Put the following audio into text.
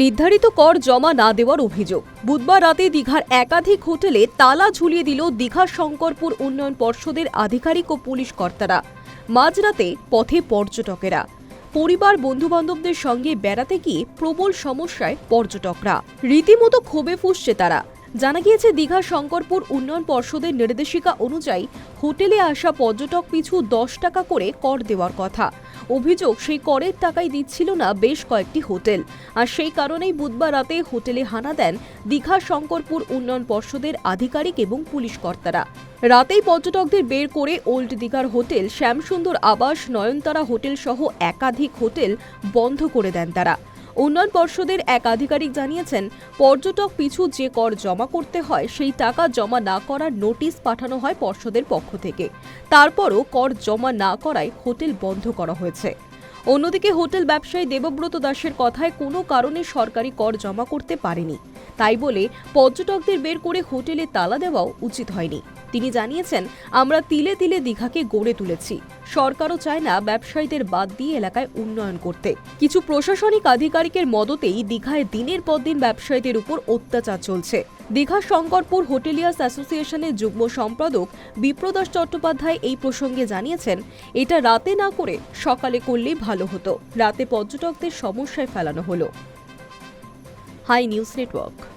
নির্ধারিত কর জমা না দেওয়ার অভিযোগ। বুধবার রাতে দীঘার একাধিক হোটেলে তালা ঝুলিয়ে দিল দীঘা শঙ্করপুর উন্নয়ন পর্ষদের আধিকারিক ও পুলিশ কর্তারা। মাঝরাতে পথে পর্যটকেরা। পরিবার বন্ধুবান্ধবদের সঙ্গে বেড়াতে গিয়ে প্রবল সমস্যায় পর্যটকরা। রীতিমতো ক্ষোভে ফুসছে তারা। জানা গিয়েছে, দীঘা শঙ্করপুর উন্নয়ন পর্ষদের নির্দেশিকা অনুযায়ী হোটেলে আসা পর্যটক পিছু দশ টাকা করে কর দেওয়ার কথা। অভিযোগ সেই করের টাকাই দিচ্ছিল না বেশ কয়েকটি হোটেল। আর সেই কারণেই বুধবার রাতে হোটেলে হানা দেন দীঘা শঙ্করপুর উন্নয়ন পর্ষদের আধিকারিক এবং পুলিশ কর্তারা। রাতেই পর্যটকদের বের করে ওল্ড দীঘার হোটেল শ্যামসুন্দর আবাস, নয়নতারা হোটেল সহ একাধিক হোটেল বন্ধ করে দেন তারা। উন্নয়ন পর্ষদের এক আধিকারিক জানিয়েছেন, পর্যটক পিছু যে কর জমা করতে হয়, সেই টাকা জমা না করার নোটিশ পাঠানো হয় পর্ষদের পক্ষ থেকে। তারপরও কর জমা না করায় হোটেল বন্ধ করা হয়েছে। অন্যদিকে হোটেল ব্যবসায়ী দেবব্রত দাসের কথায় কোনো কারণে সরকারি কর জমা করতে পারেনি। তাই বলে পর্যটকদের বের করে হোটেলে তালা দেওয়াও উচিত হয়নি। তিনি জানিয়েছেন, আমরা তিলে তিলে দীঘাকে গড়ে তুলেছি। সরকারও চায় না ব্যবসায়ীদের বাদ দিয়ে এলাকায় উন্নয়ন করতে। কিছু প্রশাসনিক আধিকারিকের মদতেই দীঘায় দিনের পর দিন ব্যবসায়ীদের উপর অত্যাচার চলছে। দীঘা শঙ্করপুর হোটেলিয়ার্স অ্যাসোসিয়েশনের যুগ্ম সম্পাদক বিপ্রদাস চট্টোপাধ্যায় এই প্রসঙ্গে জানিয়েছেন, এটা রাতে না করে সকালে করলেই ভালো হতো। রাতে পর্যটকদের সমস্যায় ফেলানো হলো। High news network.